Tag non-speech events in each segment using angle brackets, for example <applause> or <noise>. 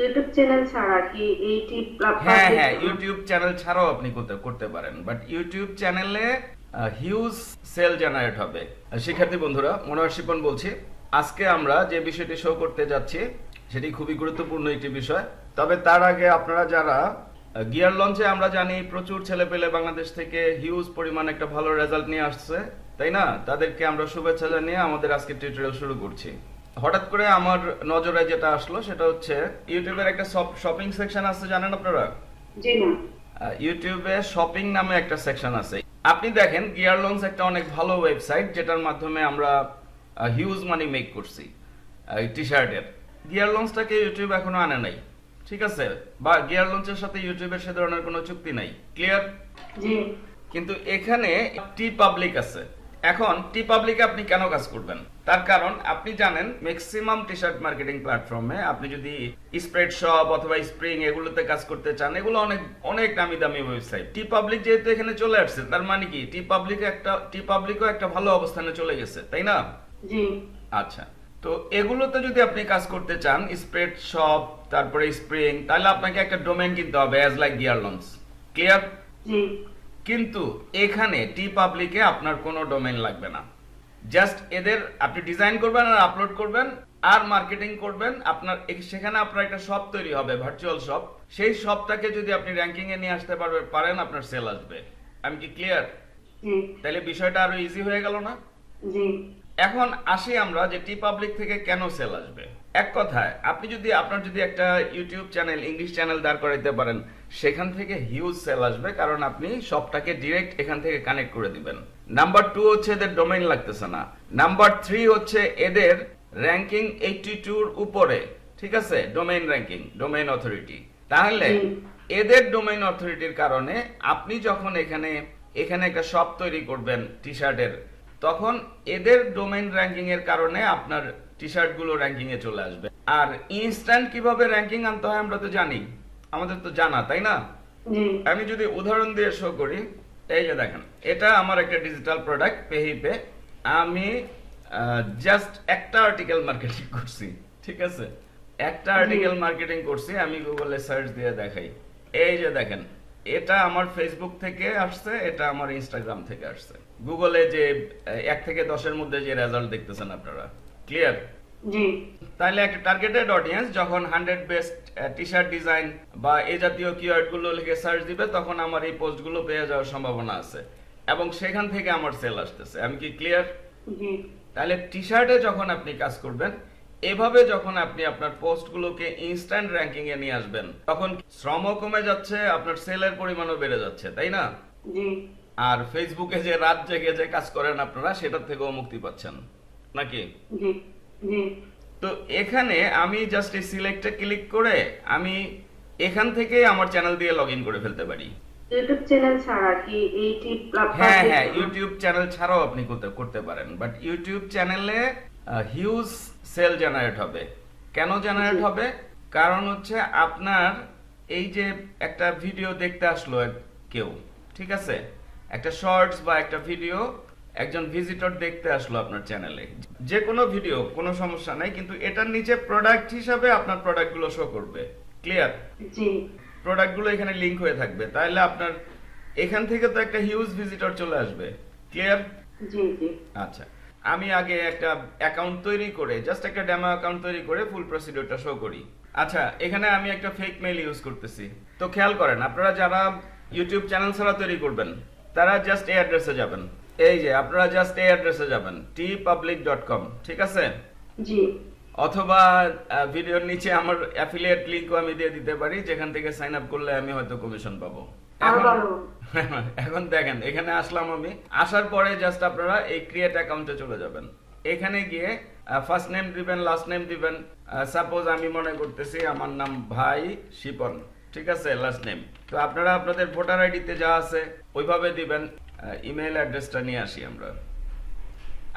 YouTube channel ছাড়া কি হ্যাঁ হ্যাঁ ইউটিউব চ্যানেল ছাড়াও আপনি করতে করতে পারেন। বাট ইউটিউব চ্যানেলে হিউজ সেল জেনারেট হবে। শিক্ষার্থী বন্ধুরা মনোহর শিপন বলছি আজকে আমরা যে বিষয়টি শো করতে যাচ্ছি সেটি খুবই গুরুত্বপূর্ণ একটি বিষয়। তবে তার আগে আপনারা যারা গিয়ার লঞ্চে আমরা জানি প্রচুর ছেলে পেলে বাংলাদেশ থেকে হিউজ পরিমাণ একটা ভালো রেজাল্ট নিয়ে আসছে তাই না? তাদেরকে আমরা শুভেচ্ছা জানিয়ে আমাদের আজকে টিউটোরিয়াল শুরু করছি। হঠাৎ করে আমার নজরে যেটা আসলো সেটা হচ্ছে ইউটিউবের একটা শপিং সেকশন আছে জানেন আপনারা? জি না ইউটিউবে শপিং নামে একটা সেকশন আছে। আপনি দেখেন গিয়ার লঞ্চ একটা অনেক ভালো ওয়েবসাইট যেটার মাধ্যমে আমরা হিউজ মানি মেক করছি টি শার্টের গিয়ার লঞ্চটাকে ইউটিউব এখনও আনে নাই ঠিক আছে? বা গিয়ার লঞ্চের সাথে ইউটিউবের সে ধরনের কোনো চুক্তি নাই ক্লিয়ার কিন্তু এখানে টি পাবলিক আছে। এখন টি পাবলিকে আপনি কেন কাজ করবেন? তার কারণ আপনি জানেন ম্যাক্সিমাম টি শার্ট মার্কেটিং প্ল্যাটফর্মে আপনি যদি স্প্রেড শপ অথবা স্প্রিং এগুলোতে কাজ করতে চান এগুলো অনেক অনেক নামি দামি ওয়েবসাইট টি পাবলিক যেহেতু এখানে চলে আসছে তার মানে কি? টি পাবলিক একটা টি পাবলিকও একটা ভালো অবস্থানে চলে গেছে তাই না? জি। আচ্ছা তো এগুলোতে যদি আপনি কাজ করতে চান স্প্রেড শপ তারপরে স্প্রিং তাহলে আপনাকে একটা ডোমেন কিনতে হবে as like gear launch clear জি। কিন্তু এখানে টি পাবলিকে আপনার কোনো ডোমেন লাগবে না। জাস্ট এদের আপনি ডিজাইন করবেন আর আপলোড করবেন আর মার্কেটিং করবেন। আপনার সেখানে আপনার একটা শপ তৈরি হবে ভার্চুয়াল শপ সেই শপটাকে যদি আপনি র্যাঙ্কিং এ নিয়ে আসতে পারবেন পারেন আপনার সেল আসবে। আমি কি ক্লিয়ার তাহলে বিষয়টা আরও ইজি হয়ে গেল না? জি। এখন আসি আমরা যে টি পাবলিক থেকে কেন সেল আসবে। এক কথায় আপনি যদি আপনার যদি একটা ইউটিউব চ্যানেল ইংলিশ চ্যানেল দাঁড় করাইতে পারেন সেখান থেকে হিউজ সেল আসবে কারণ আপনি সবটাকে ডিরেক্ট এখান থেকে কানেক্ট করে দিবেন। নাম্বার টু হচ্ছে এদের ডোমেইন লাগতেছে না। নাম্বার থ্রি হচ্ছে এদের র্যাঙ্কিং এইটি টুর উপরে ঠিক আছে? ডোমেইন র্যাঙ্কিং ডোমেইন অথরিটি তাহলে এদের ডোমেইন অথরিটির কারণে আপনি যখন এখানে এখানে একটা শপ তৈরি করবেন টি শার্টের তখন এদের ডোমেইন র্যাঙ্কিং এর কারণে আপনার টি শার্টগুলো র্যাঙ্কিং এ চলে আসবে। আর ইনস্ট্যান্ট কীভাবে র্যাঙ্কিং আনতে হয় আমরা তো জানি। আমাদের তো জানা তাই না? আমি যদি উদাহরণ দিয়ে শো করি এই যে দেখেন এটা আমার একটা ডিজিটাল প্রোডাক্ট পেহিপে আমি জাস্ট একটা আর্টিকেল মার্কেটিং <laughs> করছি ঠিক আছে? একটা আর্টিকেল মার্কেটিং করছি আমি গুগলে সার্চ দিয়ে দেখাই। এই যে দেখেন এটা আমার ফেসবুক থেকে আসছে এটা আমার ইনস্টাগ্রাম থেকে আসছে। গুগলে যে এক থেকে দশের মধ্যে যে রেজাল্ট দেখতেছেন আপনারা। ক্লিয়ার জি। তাহলে একটা টার্গেটেড অডিয়েন্স যখন hundred best T shirt design বা এই জাতীয় কিওয়ার্ডগুলো লিখে সার্চ দিবে তখন আমার এই পোস্টগুলো পেয়ে যাওয়ার সম্ভাবনা আছে। এবং সেখান থেকে আমার সেল আসতেছে। আমি কি ক্লিয়ার জি। তাহলে টি শার্টে যখন আপনি কাজ করবেন এভাবে যখন আপনি আপনার পোস্টগুলোকে ইনস্ট্যান্ট র্যাঙ্কিং এ নিয়ে আসবেন তখন শ্রমও কমে যাচ্ছে আপনার সেলের পরিমাণও বেড়ে যাচ্ছে তাই না? জি। আর ফেসবুকে যে রাত জেগে যে কাজ করেন আপনারা সেটার থেকেও মুক্তি পাচ্ছেন। নাকি? তো এখানে আমি জাস্ট এই সিলেক্টে ক্লিক করে আমি এখান থেকে আমার চ্যানেল দিয়ে লগ ইন করে ফেলতে পারি। ইউটিউব চ্যানেল ছাড়া কি হ্যাঁ হ্যাঁ ইউটিউব চ্যানেল ছাড়াও আপনি করতে করতে পারেন। বাট ইউটিউব চ্যানেলে হিউজ সেল জেনারেট হবে। কেন জেনারেট হবে? কারণ হচ্ছে আপনার এই যে একটা ভিডিও দেখতে আসলো কেউ ঠিক আছে? একটা শর্টস বা একটা ভিডিও একজন ভিজিটর দেখতে আসলো আপনার চ্যানেলে যে কোনো ভিডিও কোনো সমস্যা নাই কিন্তু এটার নিচে প্রোডাক্ট হিসাবে আপনার প্রোডাক্টগুলো শো করবে। ক্লিয়ার জি। প্রোডাক্টগুলো এখানে লিংক হয়ে থাকবে। তাহলে আপনার এখান থেকে তো একটা হিউজ ভিজিটর চলে আসবে। ক্লিয়ার জি জি। আচ্ছা। আমি আগে একটা অ্যাকাউন্ট তৈরি করে জাস্ট একটা ডেমো অ্যাকাউন্ট তৈরি করে ফুল প্রসিডিউরটা শো করি। আচ্ছা এখানে আমি একটা ফেক মেইল ইউজ করতেছি। তো খেয়াল করেন আপনারা যারা ইউটিউব চ্যানেল ছাড়া তৈরি করবেন তারা জাস্ট এই অ্যাড্রেসে যাবেন। এই যে আপনারা জাস্ট এই অ্যাড্রেসে যাবেন টি পাবলিক ডট কম ঠিক আছে? জি। অথবা ভিডিওর নিচে আমার অ্যাফিলিয়েট লিংকও আমি দিয়ে দিতে পারি যেখান থেকে সাইন আপ করলে আমি হয়তো কমিশন পাবো। <laughs> এখন দেখেন এখানে আসলাম আমি। আসার পরে জাস্ট আপনারা এই ক্রিয়েট অ্যাকাউন্টে চলে যাবেন। এখানে গিয়ে ফার্স্ট নেম দিবেন লাস্ট নেম দিবেন। সাপোজ আমি মনে করতেছি আমার নাম ভাই শিপন ঠিক আছে লাস্ট নেম তো আপনারা আপনাদের ভোটার আইডিতে যা আছে ওইভাবে দিবেন। ইমেল অ্যাড্রেসটা নিয়ে আসি আমরা।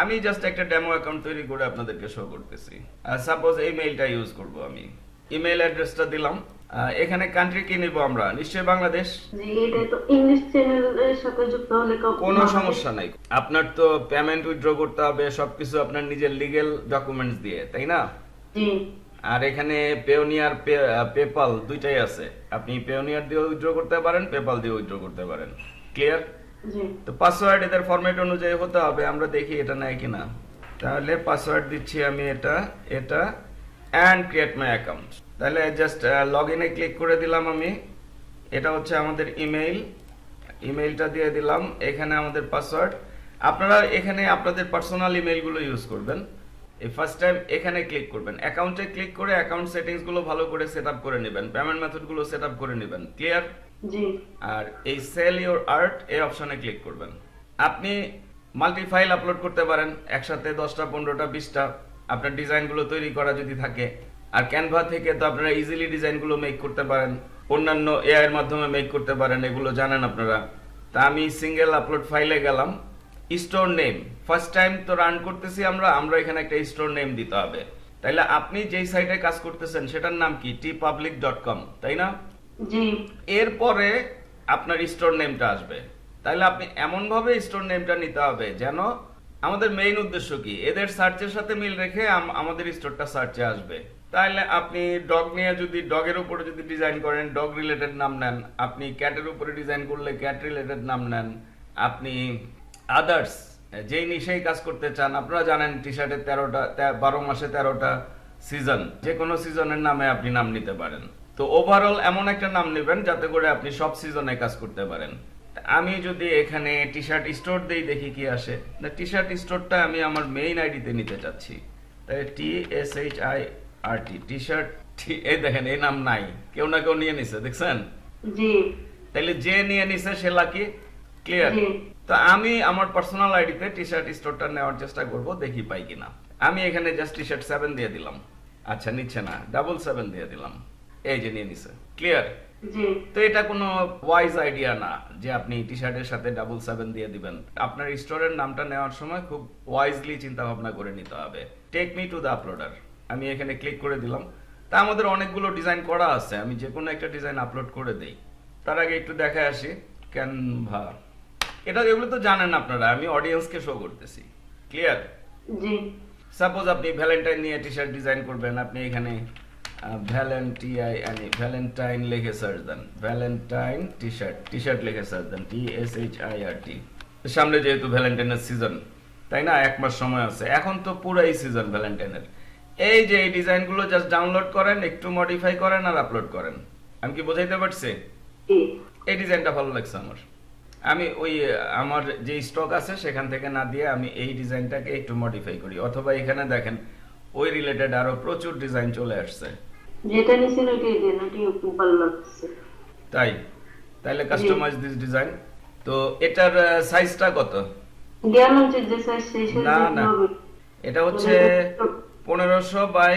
আমি জাস্ট একটা ডেমো অ্যাকাউন্ট তৈরি করে আপনাদেরকে শো করতেছি। সাপোজ এই মেইলটা ইউজ করব আমি। ইমেল অ্যাড্রেসটা দিলাম। এখানে কান্ট্রি কি নিব আমরা? নিশ্চয়ই বাংলাদেশ? কোনো সমস্যা নাই। আপনার তো পেমেন্ট উইথড্র করতে হবে সবকিছু আপনার নিজের লিগেল ডকুমেন্টস দিয়ে তাই না? আর এখানে পেওনিয়ার পেপাল দুইটাই আছে। আপনি পেওনিয়ার দিয়ে উইথড্র করতে পারেন পেপাল দিয়ে উইথড্র করতে পারেন। ক্লিয়ার তো পাসওয়ার্ড এদের ফরম্যাট অনুযায়ী হতে হবে, আমরা দেখি এটা নেয় কিনা। তাহলে পাসওয়ার্ড দিচ্ছি আমি এটা এটা অ্যান্ড ক্রিয়েট মাই অ্যাকাউন্ট তাহলে জাস্ট লগ ইনে ক্লিক করে দিলাম আমি। এটা হচ্ছে আমাদের ইমেইল ইমেইলটা দিয়ে দিলাম, এখানে আমাদের পাসওয়ার্ড আপনারা এখানে আপনাদের পার্সোনাল ইমেইলগুলো ইউজ করবেন। এই ফার্স্ট টাইম এখানে ক্লিক করবেন। অ্যাকাউন্টে ক্লিক করে অ্যাকাউন্ট সেটিংসগুলো ভালো করে সেট করে নেবেন। পেমেন্ট মেথডগুলো সেট করে নেবেন। ক্লিয়ার আর এই সেল ইওর আর্ট এই অপশনে ক্লিক করবেন। আপনি মাল্টি ফাইল আপলোড করতে পারেন, একসাথে দশটা, পনেরোটা, বিশটা। আপনার ডিজাইনগুলো তৈরি করা যদি থাকে। আর ক্যানভা থেকে তো আপনারা ইজিলি ডিজাইনগুলো মেক করতে পারেন। অন্যান্য এআই এর মাধ্যমে মেক করতে পারেন, এগুলো জানেন আপনারা। তা আমি সিঙ্গেল আপলোড ফাইলে গেলাম। স্টোর নেম ফার্স্ট টাইম তো রান করতেছি আমরা আমরা এখানে একটা স্টোর নেম দিতে হবে। তাইলে আপনি যেই সাইটে কাজ করতেছেন, সেটার নাম কি? টি পাবলিক ডট কম তাই না? এরপরে আপনার স্টোর নেমটা আসবে। তাহলে আপনি এমন ভাবে স্টোর নেমটা নিতে হবে যেন আমাদের মেইন উদ্দেশ্য কি? এদের সার্চের সাথে মিল রেখে আম- আমাদের স্টোরটা সার্চে আসবে। তাহলে আপনি ডগ নিয়ে যদি ডগের উপরে যদি ডিজাইন করেন ডগ রিলেটেড নাম নেন, আপনি ক্যাটের উপরে ডিজাইন করলে ক্যাট রিলেটেড নাম নেন, আপনি আদার্স যেই নিশেই কাজ করতে চান, আপনারা জানেন টি শার্টের তেরোটা বারো মাসে তেরোটা সিজন যে কোনো সিজনের নামে আপনি নাম নিতে পারেন। তো ওভারঅল এমন একটা নাম নেবেন যাতে করে আপনি সব সিজনে কাজ করতে পারেন। আমি যদি এখানে টি শার্ট স্টোর দেই দেখি কি আসে। টি শার্ট স্টোরটা আমি আমার মেইন আইডিতে নিতে চাচ্ছি। তাই T S H I R T T shirt এই দেখেন এই নাম নাই। কেউ না কেউ নিয়ে নিছে দেখছেন? জি। তাইলে যে নিয়ে নিছে সে লাকি ক্লিয়ার। তো আমি আমার পার্সোনাল আইডিতে টি শার্ট স্টোরটা নেওয়ার চেষ্টা করব দেখি পাই কিনা। আমি এখানে জাস্ট টি শার্ট সেভেন দিয়ে দিলাম। আচ্ছা নিচ্ছে না ডাবল সেভেন দিয়ে দিলাম। এই যে নিয়ে নিছে। ক্লিয়ার তো এটা কোনো ওয়াইজ আইডিয়া না যে আপনি টি শার্টের সাথে ডাবল সেভেন দিয়ে দিবেন। আপনার স্টোরের নামটা নেওয়ার সময় খুব ওয়াইজলি চিন্তা ভাবনা করে নিতে হবে। Take me to the uploader আমি এখানে ক্লিক করে দিলাম। তা আমাদের অনেকগুলো ডিজাইন করা আছে। আমি যে কোনো একটা ডিজাইন আপলোড করে দেই। তার আগে একটু দেখে আসি। ক্যানভা এটা এগুলো তো জানেন আপনারা। আমি অডিয়েন্সকে শো করতেছি। ক্লিয়ার জি। সাপোজ আপনি ভ্যালেন্টাইন নিয়ে টি শার্ট ডিজাইন করবেন। আপনি এখানে ভ্যালেন্টিআই ভ্যালেন্টাইন লিখে সার্চ দেন। Valentine T shirt T shirt লিখে search then. T S H I R T সামনে যেহেতু ভ্যালেন্টাইনের সিজন তাই না? এক মাস সময় আছে। এখন তো পুরাই সিজন ভ্যালেন্টাইনের এই যে এই ডিজাইনগুলো জাস্ট ডাউনলোড করেন একটু মডিফাই করেন আর আপলোড করেন। আমি কি বোঝাইতে পারছি? এই ডিজাইনটা ভালো লাগছে আমার। আমি ওই আমার যে স্টক আছে সেখান থেকে না দিয়ে আমি এই ডিজাইনটাকে একটু মডিফাই করি। অথবা এখানে দেখেন ওই রিলেটেড আরও প্রচুর ডিজাইন চলে আসছে। যেটা নিছেন ওইটাই দেন ওইটাই খুব ভালো লাগছে। তাই? তাহলে কাস্টমাইজ দিস ডিজাইন তো এটার সাইজটা কত? জ্ঞান হচ্ছে যে সাইজ সেই না, সাইজ না। হবে। এটা হচ্ছে পনেরোশো বাই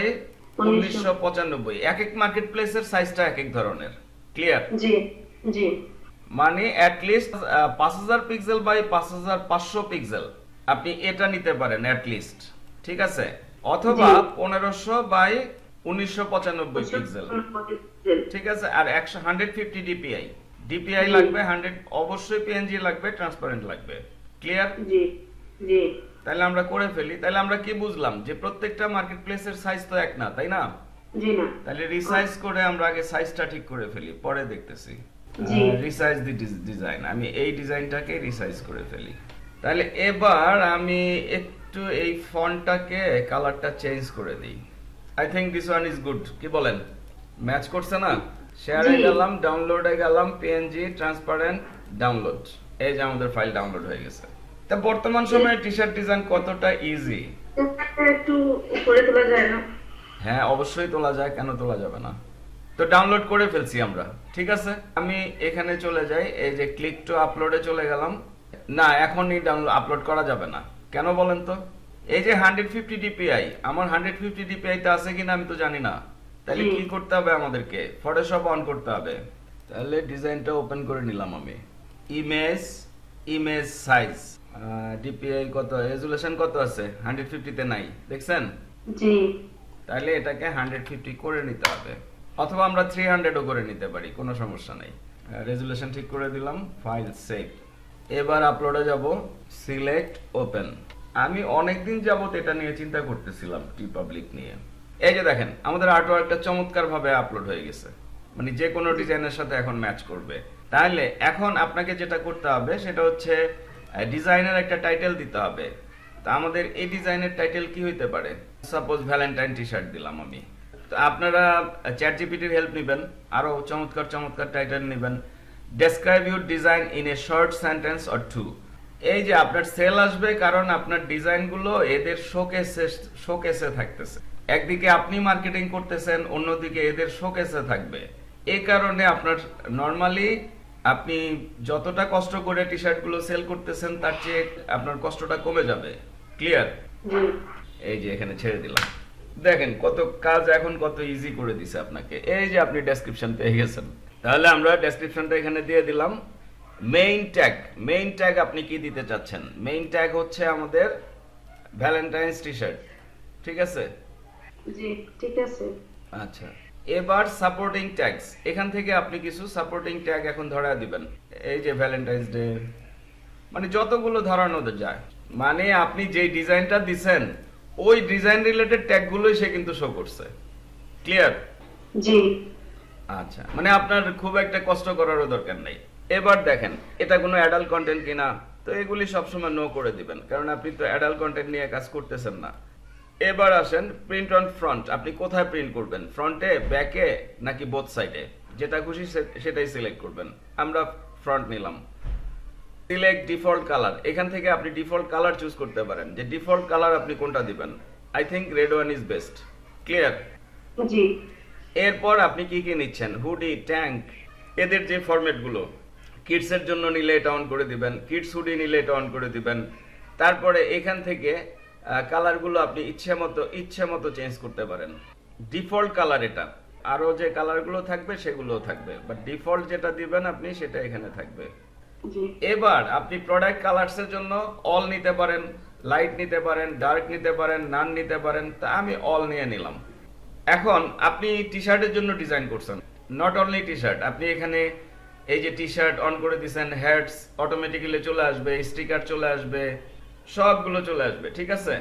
উনিশশো। পঁচানব্বই। এক এক মার্কেট প্লেসের সাইজটা এক এক ধরনের। ক্লিয়ার জি জি। মানে অ্যাট লিস্ট পাঁচ হাজার পিক্সেল বাই পাঁচ হাজার পাঁচশো পিক্সেল আপনি এটা নিতে পারেন অ্যাট লিস্ট ঠিক আছে? অথবা। পনেরোশো বাই উনিশশো পঁচানব্বই পিক্সেল ঠিক আছে? আর একশো হান্ড্রেড ফিফটি ডিপিআই ডিপিআই লাগবে হান্ড্রেড অবশ্যই পিএনজি লাগবে ট্রান্সপারেন্ট লাগবে। ক্লিয়ার জি জি। তাহলে আমরা করে ফেলি। তাহলে আমরা কি বুঝলাম? যে প্রত্যেকটা মার্কেট প্লেসের সাইজ তো এক না তাই না? জি না। তাহলে রিসাইজ করে আমরা আগে সাইজটা ঠিক করে ফেলি পরে দেখতেছি। রিসাইজ দি ডিজাইন আমি এই ডিজাইনটাকে রিসাইজ করে ফেলি। তাহলে এবার আমি একটু এই ফন্টটাকে কালারটা চেঞ্জ করে দিই। I think this one is good কি বলেন? ম্যাচ করছে না? শেয়ারে জি। গেলাম ডাউনলোডে গেলাম পিএনজি ট্রান্সপারেন্ট ডাউনলোড এই যে আমাদের ফাইল ডাউনলোড হয়ে গেছে। তা বর্তমান সময়ে টি শার্ট ডিজাইন কতটা ইজি একটু উপরে তোলা যায় না। হ্যাঁ অবশ্যই তোলা যায় কেন তোলা যাবে না? তো ডাউনলোড করে ফেলছি আমরা ঠিক আছে? আমি এখানে চলে যাই এই যে ক্লিক টু আপলোডে চলে গেলাম। না এখনই ডাউনলোড আপলোড করা যাবে না। কেন বলেন তো? এই যে হান্ড্রেড ফিফটি ডিপিআই আমার হান্ড্রেড ফিফটি ডিপিআই তে আছে কিনা আমি তো জানি না। তাহলে কি করতে হবে আমাদেরকে? ফটোশপ অন করতে হবে। তাহলে ডিজাইনটা ওপেন করে নিলাম আমি। ইমেজ ইমেজ সাইজ ডিপিআই কত? রেজুলেশন কত আছে? হান্ড্রেড ফিফটিতে নাই দেখছেন? জি। তাহলে এটাকে হান্ড্রেড ফিফটি করে নিতে হবে। অথবা আমরা থ্রি হান্ড্রেডও করে নিতে পারি কোনো সমস্যা নেই। রেজুলেশন ঠিক করে দিলাম ফাইল সেভ এবার আপলোডে যাব সিলেক্ট ওপেন আমি অনেকদিন যাবত এটা নিয়ে চিন্তা করতেছিলাম টি পাবলিক নিয়ে। এই যে দেখেন, আমাদের আর্টওয়ার্কটা চমৎকার ভাবে আপলোড হয়ে গেছে। মানে যে কোনো ডিজাইনের সাথে এখন ম্যাচ করবে। তাহলে এখন আপনাকে যেটা করতে হবে, সেটা হচ্ছে ডিজাইনের একটা টাইটেল দিতে হবে। তা আমাদের এই ডিজাইনের টাইটেল কি হইতে পারে? সাপোজ ভ্যালেন্টাইন টি শার্ট দিলাম আমি। তো আপনারা চ্যাট জিপিটির হেল্প নেবেন, আরও চমৎকার চমৎকার টাইটেল নেবেন। Describe your design in a short sentence or two এই যে আপনার সেল আসবে কারণ আপনার ডিজাইনগুলো এদের শোকেসে শোকেসে থাকতেছে। একদিকে আপনি মার্কেটিং করতেছেন অন্যদিকে এদের শোকেসে থাকবে। এই কারণে আপনার নর্মালি আপনি যতটা কষ্ট করে টি শার্টগুলো সেল করতেছেন তার চেয়ে আপনার কষ্টটা কমে যাবে। ক্লিয়ার? এই যে এখানে ছেড়ে দিলাম। দেখেন কত কাজ এখন কত ইজি করে দিছে আপনাকে। এই যে আপনি ডেসক্রিপশন পেয়ে গেছেন। তাহলে আমরা ডেসক্রিপশনটা এখানে দিয়ে দিলাম। মেইন ট্যাগ মেইন ট্যাগ আপনি কি দিতে চাচ্ছেন? মেইন ট্যাগ হচ্ছে আমাদের ভ্যালেন্টাইন্স টি শার্ট ঠিক আছে? জি ঠিক আছে। আচ্ছা। এবার সাপোর্টিং ট্যাগস এখান থেকে আপনি কিছু সাপোর্টিং ট্যাগ এখন ধরা দিবেন। এই যে ভ্যালেন্টাইন্স ডে মানে যতগুলো ধরানো যায়। মানে আপনি যেই ডিজাইনটা দিছেন ওই ডিজাইন রিলেটেড ট্যাগগুলোই সে কিন্তু শো করছে। ক্লিয়ার জি। আচ্ছা। মানে আপনার খুব একটা কষ্ট করারও দরকার নেই। এবার দেখেন এটা কোনো অ্যাডাল্ট কন্টেন্ট কিনা? তো এগুলি সবসময় নো করে দিবেন কারণ আপনি তো অ্যাডাল্ট কন্টেন্ট নিয়ে কাজ করতেছেন না। এবার আসেন প্রিন্ট অন ফ্রন্ট আপনি কোথায় প্রিন্ট করবেন? ফ্রন্টে ব্যাকে নাকি বোথ সাইডে যেটা খুশি সেটাই সিলেক্ট করবেন। আমরা ফ্রন্ট নিলাম। সিলেক্ট ডিফল্ট কালার এখান থেকে আপনি ডিফল্ট কালার চুজ করতে পারেন। যে ডিফল্ট কালার আপনি কোনটা দিবেন? I think red one is best clear জি। এরপর আপনি কি কি নিচ্ছেন? হুডি ট্যাঙ্ক এদের যে ফরম্যাটগুলো কিডসের জন্য নিলে এটা অন করে দিবেন কিডস হুডি নিলে এটা অন করে দিবেন। তারপরে এখান থেকে কালারগুলো আপনি ইচ্ছে মতো ইচ্ছে মতো চেঞ্জ করতে পারেন। ডিফল্ট কালার এটা। আরও যে কালারগুলো থাকবে সেগুলোও থাকবে। বাট ডিফল্ট যেটা দিবেন আপনি সেটা এখানে থাকবে। এবার আপনি প্রোডাক্ট কালার্সের জন্য অল নিতে পারেন লাইট নিতে পারেন ডার্ক নিতে পারেন নান নিতে পারেন তা আমি অল নিয়ে নিলাম। এখন আপনি টি শার্টের জন্য ডিজাইন করছেন। নট অনলি টি শার্ট আপনি এখানে এই যে টি শার্ট অন করে দিচ্ছেন হেডস অটোমেটিক্যালি চলে আসবে স্টিকার চলে আসবে সবগুলো চলে আসবে ঠিক আছে?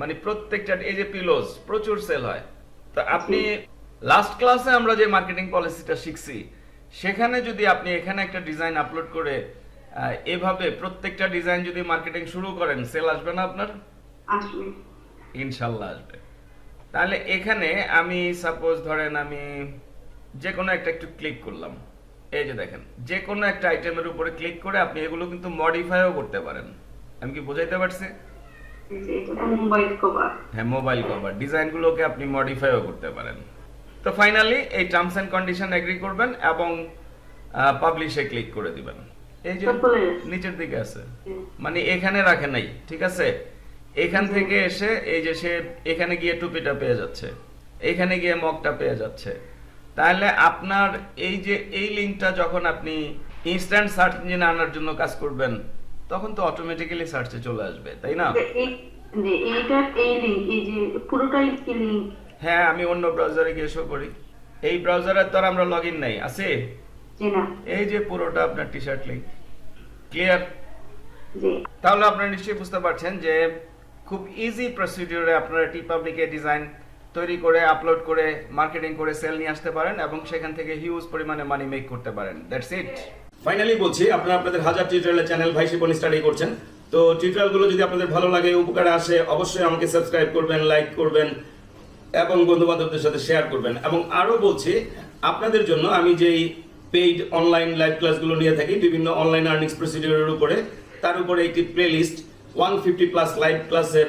মানে প্রত্যেকটা এই যে পিলোজ প্রচুর সেল হয়। তো আপনি লাস্ট ক্লাসে আমরা যে মার্কেটিং পলিসিটা শিখছি সেখানে যদি আপনি এখানে একটা ডিজাইন আপলোড করে এভাবে প্রত্যেকটা ডিজাইন যদি মার্কেটিং শুরু করেন সেল আসবে না আপনার? ইনশাল্লাহ আসবে। তাহলে এখানে আমি সাপোজ ধরেন আমি যে কোনো একটা একটু ক্লিক করলাম। এই যে দেখেন যে কোনো একটা আইটেমের উপরে ক্লিক করে আপনি এগুলো কিন্তু মডিফাইও করতে পারেন। আমি কি বোঝাইতে পারছি? জি মোবাইল কভার হ্যাঁ মোবাইল কভার ডিজাইনগুলোকে আপনি মডিফাইও করতে পারেন। তো ফাইনালি এই টার্মস এন্ড কন্ডিশন এগ্রি করবেন এবং পাবলিশে ক্লিক করে দিবেন। এই যে নিচের দিকে আছে। মানে এখানে রাখে নাই ঠিক আছে? এখান থেকে এসে এই যে সে এখানে গিয়ে টুপিটা পেয়ে যাচ্ছে। এখানে গিয়ে মগটা পেয়ে যাচ্ছে। তাহলে আপনার এই যে এই লিঙ্কটা যখন আপনি ইনস্ট্যান্ট সার্চ ইঞ্জিনে আনার জন্য কাজ করবেন তখন তো অটোমেটিক্যালি সার্চে চলে আসবে তাই না? তো এই যে এইটা এই লিঙ্ক এই যে পুরোটাই কি লিঙ্ক হ্যাঁ আমি অন্য ব্রাউজারে গিয়ে শো করি। এই ব্রাউজারে তো আর আমরা লগ ইন নাই আছে? এই যে পুরোটা আপনার টি শার্ট লিঙ্ক ক্লিয়ার তাহলে আপনারা নিশ্চয়ই বুঝতে পারছেন যে খুব ইজি প্রসিডিউরে আপনারা টি পাবলিকে ডিজাইন তৈরি করে আপলোড করে মার্কেটিং করে সেল নিয়ে আসতে পারেন এবং সেখান থেকে হিউজ পরিমাণে মানি মেক করতে পারেন। দ্যাটস ইট ফাইনালি বলছি, আপনারা আপনাদের হাজার টিউটোরিয়ালের চ্যানেল ভাই শিপন স্টাডি করছেন। তো টিউটোরিয়ালগুলো যদি আপনাদের ভালো লাগে, উপকারে আসে, অবশ্যই আমাকে সাবস্ক্রাইব করবেন লাইক করবেন এবং বন্ধু বান্ধবদের সাথে শেয়ার করবেন। এবং আরও বলছি, আপনাদের জন্য আমি যেই পেইড অনলাইন লাইভ ক্লাসগুলো নিয়ে থাকি, বিভিন্ন অনলাইন আর্নিংস প্রসিডিউরের উপরে, তার উপরে একটি playlist one fifty plus live ক্লাসের